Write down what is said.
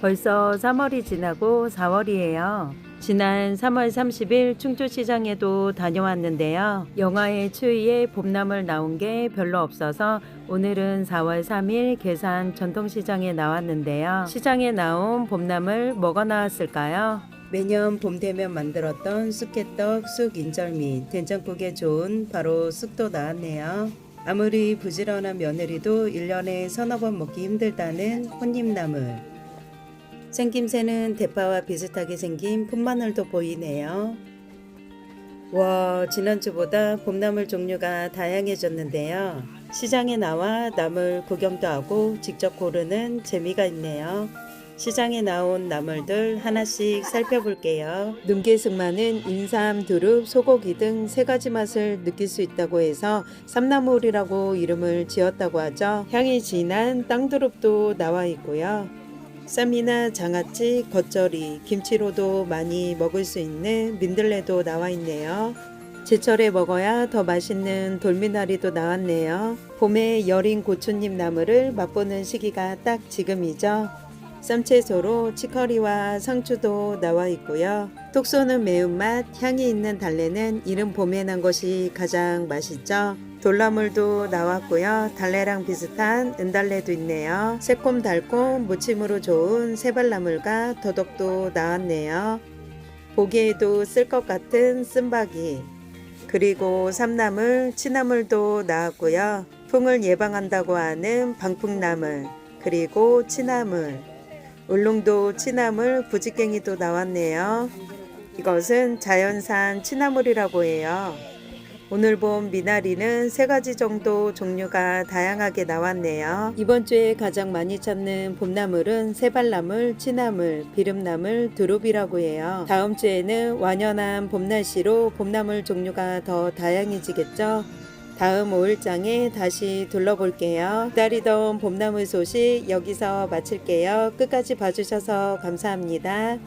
벌써 3월이 지나고 4월이에요. 지난 3월 30일 충주시장에도 다녀왔는데요. 영하의 추위에 봄나물 나온 게 별로 없어서 오늘은 4월 3일 계산 전통시장에 나왔는데요. 시장에 나온 봄나물 뭐가 나왔을까요? 매년 봄 되면 만들었던 쑥개떡, 쑥 인절미, 된장국에 좋은 바로 쑥도 나왔네요. 아무리 부지런한 며느리도 1년에 서너 번 먹기 힘들다는 혼잎나물. 생김새는 대파와 비슷하게 생긴 풋마늘도 보이네요. 와, 지난주보다 봄나물 종류가 다양해졌는데요. 시장에 나와 나물 구경도 하고 직접 고르는 재미가 있네요. 시장에 나온 나물들 하나씩 살펴볼게요. 눈개승만은 인삼, 두릅, 소고기 등 세 가지 맛을 느낄 수 있다고 해서 삼나물이라고 이름을 지었다고 하죠. 향이 진한 땅두릅도 나와 있고요. 쌈이나 장아찌, 겉절이, 김치로도 많이 먹을 수 있는 민들레도 나와 있네요. 제철에 먹어야 더 맛있는 돌미나리도 나왔네요. 봄에 여린 고추잎 나물을 맛보는 시기가 딱 지금이죠. 쌈채소로 치커리와 상추도 나와 있고요. 톡 쏘는 매운맛, 향이 있는 달래는 이른 봄에 난 것이 가장 맛있죠. 돌나물도 나왔고요. 달래랑 비슷한 은달래도 있네요. 새콤달콤 무침으로 좋은 새발나물과 더덕도 나왔네요. 보기에도 쓸 것 같은 쓴바기 그리고 삼나물, 치나물도 나왔고요. 풍을 예방한다고 하는 방풍나물 그리고 치나물 울릉도 치나물 부지깽이도 나왔네요. 이것은 자연산 치나물이라고 해요. 오늘 본 미나리는 세 가지 정도 종류가 다양하게 나왔네요. 이번 주에 가장 많이 찾는 봄나물은 새발나물, 치나물, 비름나물, 두릅이라고 해요. 다음 주에는 완연한 봄 날씨로 봄나물 종류가 더 다양해지겠죠. 다음 5일장에 다시 둘러볼게요. 기다리던 봄나물 소식 여기서 마칠게요. 끝까지 봐주셔서 감사합니다.